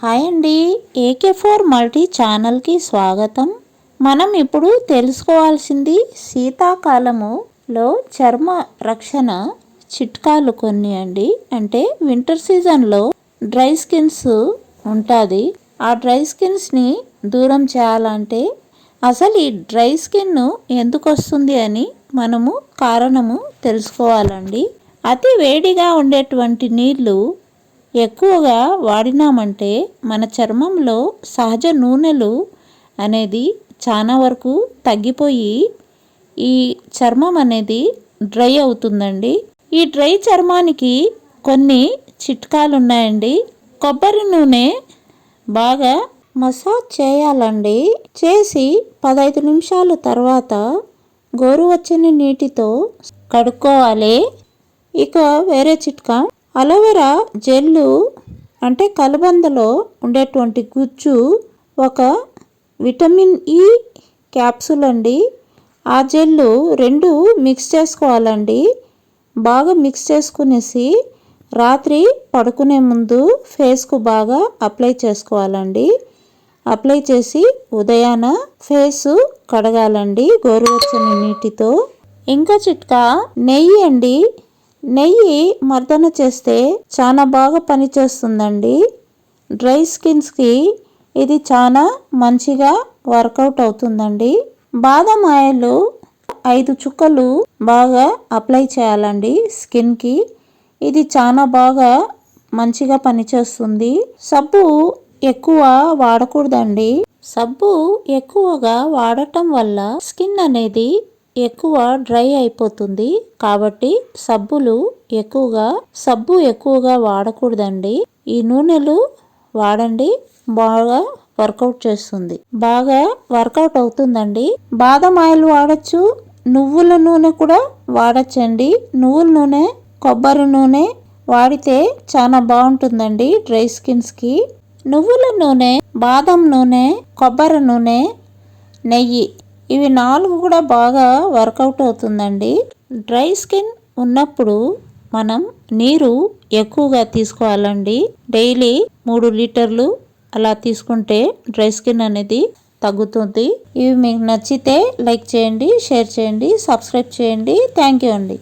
Hi అండి AK four multi ఛానల్కి స్వాగతం. మనం ఇప్పుడు తెలుసుకోవాల్సింది శీతాకాలములో చర్మ రక్షణ చిట్కాలు కొన్ని అండి. అంటే వింటర్ సీజన్లో డ్రై స్కిన్స్ ఉంటుంది. ఆ డ్రై స్కిన్స్ని దూరం చేయాలంటే అసలు ఈ డ్రై స్కిన్ ఎందుకు వస్తుంది అని మనము కారణము తెలుసుకోవాలండి. అతి వేడిగా ఉండేటువంటి నీళ్ళు ఎక్కువగా వాడినామంటే మన చర్మంలో సహజ నూనెలు అనేది చాలా వరకు తగ్గిపోయి ఈ చర్మం అనేది డ్రై అవుతుందండి. ఈ డ్రై చర్మానికి కొన్ని చిట్కాలు ఉన్నాయండి కొబ్బరి నూనె బాగా మసాజ్ చేయాలండి. చేసి పదహైదు నిమిషాల తర్వాత గోరువచ్చని నీటితో కడుక్కోవాలి. ఇక వేరే చిట్కా అలోవెరా జెల్లు అంటే కలబందలో ఉండేటువంటి గుజ్జు ఒక విటమిన్ ఈ క్యాప్సూల్ అండి. ఆ జెల్లు రెండు మిక్స్ చేసుకోవాలండి. బాగా మిక్స్ చేసుకునేసి రాత్రి పడుకునే ముందు ఫేస్కు బాగా అప్లై చేసుకోవాలండి. అప్లై చేసి ఉదయాన ఫేస్ కడగాలండి గోరువెచ్చని నీటితో. ఇంకా చిట్కా నెయ్యి అండి. నెయ్యి మర్దన చేస్తే చాలా బాగా పనిచేస్తుందండి. డ్రై స్కిన్స్కి ఇది చాలా మంచిగా వర్కౌట్ అవుతుందండి. బాదం ఆయిల్ ఐదు చుక్కలు బాగా అప్లై చేయాలండి స్కిన్కి. ఇది చాలా బాగా మంచిగా పనిచేస్తుంది. సబ్బు ఎక్కువ వాడకూడదండి. సబ్బు ఎక్కువగా వాడటం వల్ల స్కిన్ అనేది ఎక్కువ డ్రై అయిపోతుంది కాబట్టి సబ్బులు ఎక్కువగా సబ్బు ఎక్కువగా వాడకూడదండి. ఈ నూనెలు వాడండి బాగా వర్కౌట్ చేస్తుంది. బాగా వర్కౌట్ అవుతుందండి. బాదం ఆయిల్ వాడచ్చు నువ్వుల నూనె కూడా వాడచ్చండి. నువ్వుల నూనె కొబ్బరి నూనె వాడితే చాలా బాగుంటుందండి డ్రై స్కిన్స్కి. నువ్వుల నూనె బాదం నూనె కొబ్బరి నూనె నెయ్యి ఇవి నాలుగు కూడా బాగా వర్కౌట్ అవుతుందండి. డ్రై స్కిన్ ఉన్నప్పుడు మనం నీరు ఎక్కువగా తీసుకోవాలండి. డైలీ మూడు లీటర్లు అలా తీసుకుంటే డ్రై స్కిన్ అనేది తగ్గుతుంది. ఇవి మీకు నచ్చితే లైక్ చేయండి షేర్ చేయండి సబ్స్క్రైబ్ చేయండి. థ్యాంక్ యూ అండి.